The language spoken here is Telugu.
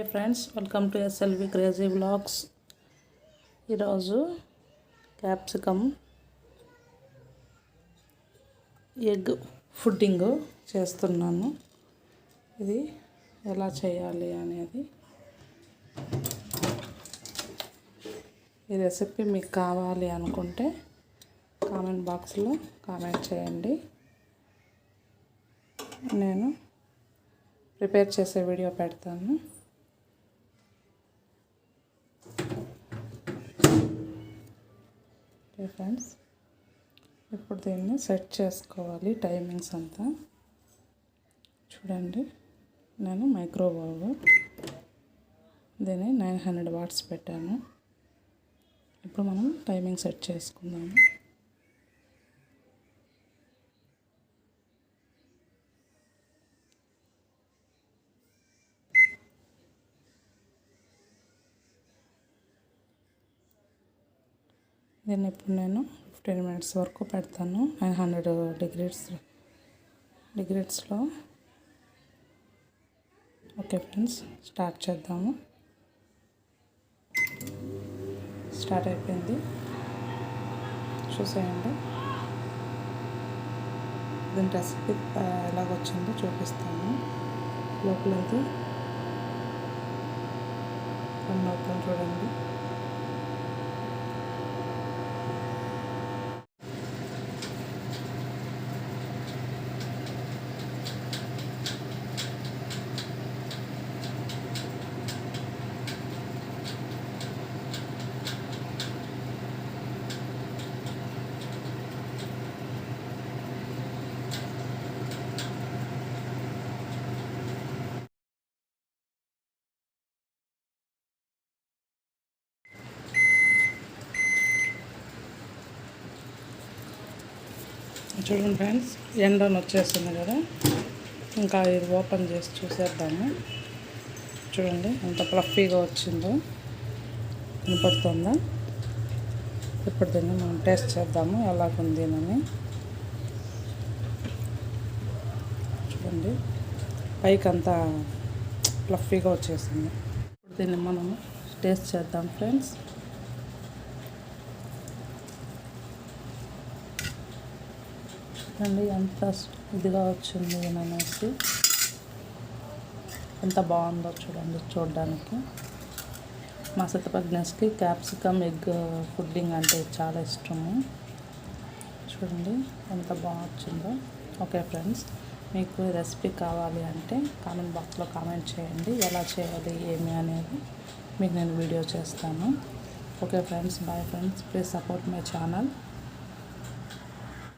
Hi friends welcome to SLV crazy blogs ఈరోజు క్యాప్సికమ్ ఎగ్ ఫుడ్డింగ్ చేస్తున్నాను. ఇది ఎలా చేయాలి అనేది ఈ రెసిపీ మీకు కావాలి అనుకుంటే కామెంట్ బాక్స్లో కామెంట్ చేయండి. నేను ప్రిపేర్ చేసే వీడియో పెడతాను. Okay friends. ఇప్పుడు దీన్ని సెట్ చేసుకోవాలి టైమింగ్స్ అంతా. చూడండి నేను మైక్రోవేవ్. దీన్ని నైన్ హండ్రెడ్ వాట్స్ పెట్టాను. ఇప్పుడు మనం టైమింగ్ సెట్ చేసుకుందాము. దీన్ని ఇప్పుడు నేను ఫిఫ్టీన్ మినిట్స్ వరకు పెడతాను. నైన్ హండ్రెడ్ డిగ్రీస్ డిగ్రీస్లో ఓకే ఫ్రెండ్స్ స్టార్ట్ చేద్దాము. స్టార్ట్ అయిపోయింది. చూసేయండి. దీని రెసిపీ ఎలాగొచ్చిందో చూపిస్తాను. లోపలైతే రన్ అవుతాం చూడండి. చూడండి ఫ్రెండ్స్ ఎండను వచ్చేస్తుంది కదా. ఇంకా ఇది ఓపెన్ చేసి చూసేద్దాము. చూడండి ఎంత ఫ్లఫీగా వచ్చిందో. వినపడుతుందా? ఇప్పుడు దీన్ని మనం టేస్ట్ చేద్దాము ఎలాగుంది అని. చూడండి పైకి అంతా ఫ్లఫీగా వచ్చేసింది. ఇప్పుడు దీన్ని మనము టేస్ట్ చేద్దాం ఫ్రెండ్స్. చూడండి ఎంత ఇదిగా వచ్చింది అనేసి ఎంత బాగుందో చూడండి చూడడానికి. మా సతపజ్ఞస్కి క్యాప్సికమ్ ఎగ్ ఫుడ్డింగ్ అంటే చాలా ఇష్టము. చూడండి ఎంత బాగా వచ్చిందో. ఓకే ఫ్రెండ్స్ మీకు రెసిపీ కావాలి అంటే కామెంట్ బాక్స్లో కామెంట్ చేయండి. ఎలా చేయాలి ఏమి అనేది మీకు నేను వీడియో చేస్తాను. Okay friends bye friends please support my channel.